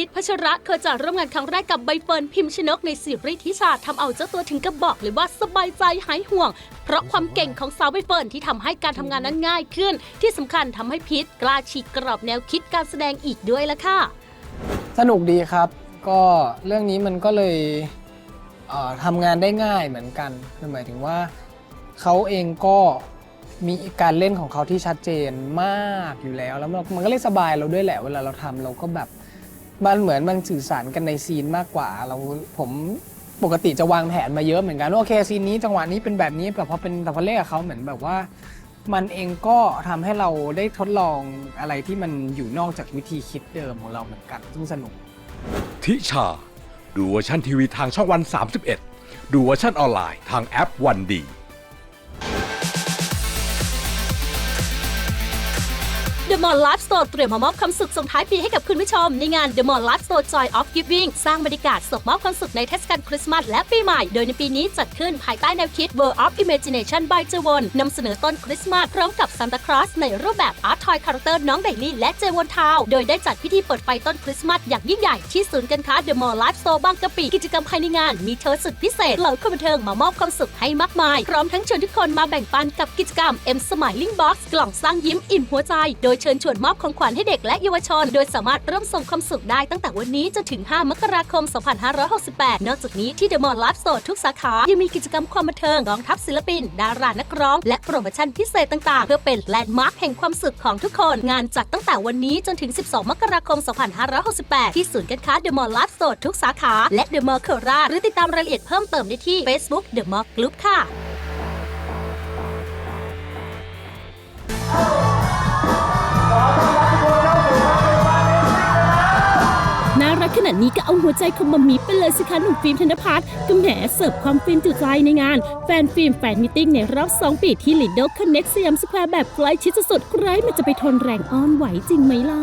พีทพัชระเคยจะร่วมงานครั้งแรกกับใบเฟิร์นพิมชนกในซีรีส์ทิชาทำเอาเจ้าตัวถึงกับบอกเลยว่าสบายใจหายห่วง เพราะความเก่งของสาวใบเฟิร์นที่ทำให้การทำงานนั้นง่ายขึ้น ที่สำคัญทำให้พีทกล้าฉีกกรอบแนวคิดการแสดงอีกด้วยละค่ะ สนุกดีครับ ก็เรื่องนี้มันก็เลยเอ่อทำงานได้ง่ายเหมือนกันคือหมายถึงว่าเขาเองก็มีการเล่นของเขาที่ชัดเจนมากอยู่แล้ว แล้วมันมันก็เลยสบายเราด้วยแหละ เวลาเราทำเราก็แบบ มันเหมือนมันสื่อสารกันในซีนมากกว่า เราผมปกติจะวางแผนมาเยอะเหมือนกันว่าโอเคซีนนี้จังหวะนี้เป็นแบบนี้แต่พอเป็นแต่พอเล่นกับเขาเหมือนแบบว่า มันเองก็ทำให้เราได้ทดลองอะไรที่มันอยู่นอกจากวิธีคิดเดิมของเราเหมือนกันซึ่งสนุก ทิชา ดูเวอร์ชันทีวีทางช่องวัน 31 ดูเวอร์ชันออนไลน์ทางแอปวันดี The Mall Life Store เตรียมมามอบความสุขส่งท้ายปีให้กับคุณผู้ชม ในงาน The Mall Life Store Joy of Giving สร้างบรรยากาศส่งมอบความสุขในเทศกาลคริสต์มาสและปีใหม่ โดยในปีนี้จัดขึ้นภายใต้แนวคิด World of Imagination by เจวอนนำเสนอต้นคริสต์มาสพร้อมกับซานตาคลอสในรูปแบบอาร์ตทอยคาแรคเตอร์น้องไดลี่และเจวอนทาวโดยได้จัดพิธีเปิดไฟต้นคริสต์มาสอย่างยิ่งใหญ่ที่ศูนย์การค้า The Mall Life Store บางกะปิกิจกรรมภายในงานมีเธอสุดพิเศษเหล่าคนบันเทิงมามอบความสุขให้มากมายพร้อมทั้งชวนทุกคนมาแบ่งปันกับกิจกรรม M Smiling Box กล่องสร้างยิ้มอิ่มหัวใจ โดยชิญชวนมอบของขวัญให้เด็กและเยาวชน โดยสามารถเริ่มส่งความสุขได้ตั้งแต่วันนี้จนถึง 5 มกราคม 2568 นอกจากนี้ที่ The Mall Life Store ทุกสาขา ยังมีกิจกรรมความบันเทิงรองทัพศิลปิน ดารานักร้อง และโปรโมชั่นพิเศษต่างๆ เพื่อเป็นแลนด์มาร์คแห่งความสุขของทุกคน งานจัดตั้งแต่วันนี้จนถึง 12 มกราคม 2568 ที่ศูนย์การค้า The Mall Life Store ทุกสาขา และ The Mall โคราชหรือติดตามรายละเอียดเพิ่มเติมได้ที่ Facebook The Mall Group ค่ะ รักขนาดนี้ก็เอาหัวใจของมัมมี่ไปเลยสิคะหนุ่มฟิล์มธนพัฒน์ก็แหมเสิร์ฟความฟินจุใจในงาน แฟนฟิล์มแฟนมิทติ้งในรอบ 2 ปีที่ลิดโดคอนเน็กสยามสแควร์แบบใกล้ชิดสุดๆใครมันจะไปทนแรงอ้อนไหวจริงไหมล่ะ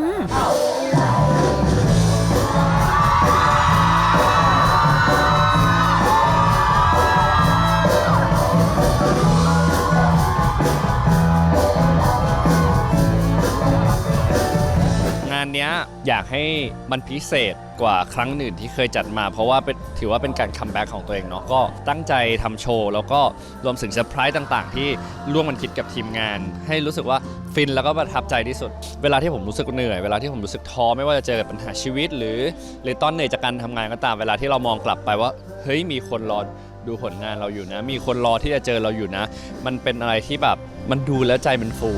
นเนี้ยอยากให้มันพิเศษกว่าครั้งอื่นที่เคยจัดมา เพราะว่าเป็นถือว่าเป็นการคัมแบ็กของตัวเองเนาะก็ตั้งใจทำโชว์ แล้วก็รวมถึงเซอร์ไพรส์ต่างๆ ที่ร่วมมันคิดกับทีมงาน ให้รู้สึกว่าฟินแล้วก็ประทับใจที่สุด เวลาที่ผมรู้สึกเหนื่อย เวลาที่ผมรู้สึกท้อไม่ว่าจะเจอปัญหาชีวิต หรือหรือตอนเหนื่อยจากการทำงานก็ตามเวลาที่เรามองกลับไปว่าเฮ้ยมีคนรอดูผลงานเราอยู่นะ มีคนรอที่จะเจอเราอยู่นะ มันเป็นอะไรที่แบบมันดูแล้วใจมันฟู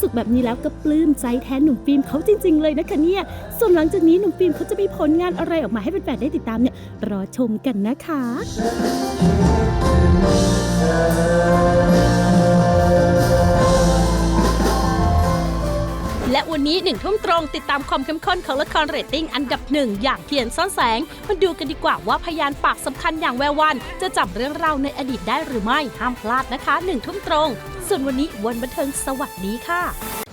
สุขแบบนี้แล้วก็ปลื้มใจแทนหนุ่มฟิล์มเขาจริง ๆ เลยนะคะเนี่ย ส่วนหลังจากนี้หนุ่มฟิล์มเขาจะมีผลงานอะไรออกมาให้แฟนๆได้ติดตามเนี่ยรอชมกันนะคะ นี้หนึ่งทุ่มตรง ติดตามความเข้มข้นของละครเรตติ้งอันดับหนึ่งอย่างเทียนซ่อนแสง มาดูกันดีกว่าว่าพยานปากสำคัญอย่างแวววัน จะจับเรื่องราวในอดีตได้หรือไม่ห้ามพลาดนะคะหนึ่งทุ่มตรง ส่วนวันนี้วันบันเทิงสวัสดีค่ะ